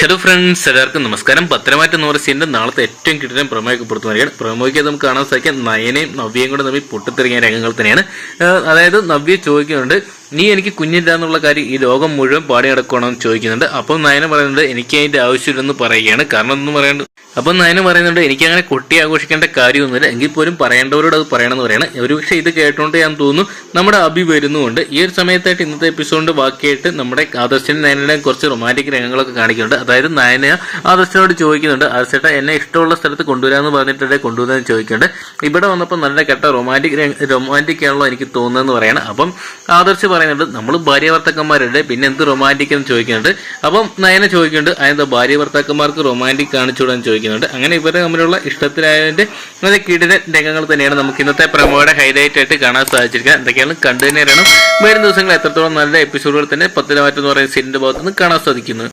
Hello friends എല്ലാവർക്കും നമസ്കാരം. പത്തനമാറ്റ പറയുന്ന നാളത്തെ ഏറ്റവും കിട്ടുന്ന പ്രമേയൊക്കെ പുറത്തു വരികയാണ്. പ്രൊമോയ്ക്ക് നമുക്ക് കാണാൻ സാധിക്കാം. നയനയും നവ്യയും കൂടെ തമ്മിൽ പൊട്ടിത്തെറിയാൻ രംഗങ്ങൾ തന്നെയാണ്. അതായത് നവ്യ ചോദിക്കുന്നുണ്ട് നീ എനിക്ക് കുഞ്ഞില്ല എന്നുള്ള കാര്യം ഈ ലോകം മുഴുവൻ പാടി നടക്കണമെന്ന് ചോദിക്കുന്നുണ്ട്. അപ്പം നയന പറയുന്നുണ്ട് എനിക്ക് അതിന്റെ ആവശ്യമില്ലെന്ന് പറയുകയാണ്. കാരണം എന്ന് പറയുന്നത് അപ്പം നയന പറയുന്നുണ്ട് എനിക്ക് അങ്ങനെ കുട്ടി ആഘോഷിക്കേണ്ട കാര്യമൊന്നുമില്ല. എങ്കിൽ പോലും പറയേണ്ടവരോട് അത് പറയണമെന്ന് പറയണം. ഒരുപക്ഷെ ഇത് കേട്ടോണ്ട് ഞാൻ തോന്നുന്നു നമ്മുടെ അഭി വരുന്നുണ്ട്. ഈ ഒരു സമയത്തായിട്ട് ഇന്നത്തെ എപ്പിസോഡിന്റെ ബാക്കിയായിട്ട് നമ്മുടെ ആദർശനും നയനയുടെയും കുറച്ച് റൊമാന്റിക് രംഗങ്ങളൊക്കെ കാണിക്കുന്നുണ്ട്. അതായത് നയന ആദർശനോട് ചോദിക്കുന്നുണ്ട് ആദർശേട്ട എന്നെ ഇഷ്ടമുള്ള സ്ഥലത്ത് കൊണ്ടുവരാന്ന് പറഞ്ഞിട്ട് കൊണ്ടുവരാന്ന് ചോദിക്കുന്നുണ്ട്. ഇവിടെ വന്നപ്പോൾ നല്ല കെട്ട റൊമാന്റിക് റൊമാന്റിക് ആണല്ലോ എനിക്ക് തോന്നുന്നതെന്ന് പറയണം. അപ്പം ആദർശ് പറയുന്നുണ്ട്. നമ്മൾ ഭാര്യ ഭർത്താക്കന്മാരുടെ പിന്നെ എന്ത് റൊമാന്റിക് എന്ന് ചോദിക്കുന്നുണ്ട്. അപ്പം നയന ചോദിക്കുന്നുണ്ട് അതെന്താ ഭാര്യ ഭർത്താക്കന്മാർക്ക് റൊമാന്റിക് കാണിച്ചുകൂടാൻ ചോദിക്കുന്നുണ്ട്. അങ്ങനെ ഇവർ തമ്മിലുള്ള ഇഷ്ടത്തിലായതിന്റെ നല്ല കിടില രംഗങ്ങൾ തന്നെയാണ് നമുക്ക് ഇന്നത്തെ പ്രമോയുടെ ഹൈലൈറ്റ് ആയിട്ട് കാണാൻ സാധിച്ചിരിക്കുക എന്തൊക്കെയാണ് കണ്ടു തന്നെ അറിയണം. വരും ദിവസങ്ങൾ എത്രത്തോളം നല്ല എപ്പിസോഡുകൾ തന്നെ പത്തിനമാറ്റം എന്ന് പറയുന്ന സീരിയലിന്റെ ഭാഗത്ത് നിന്ന് കാണാൻ സാധിക്കുന്നത്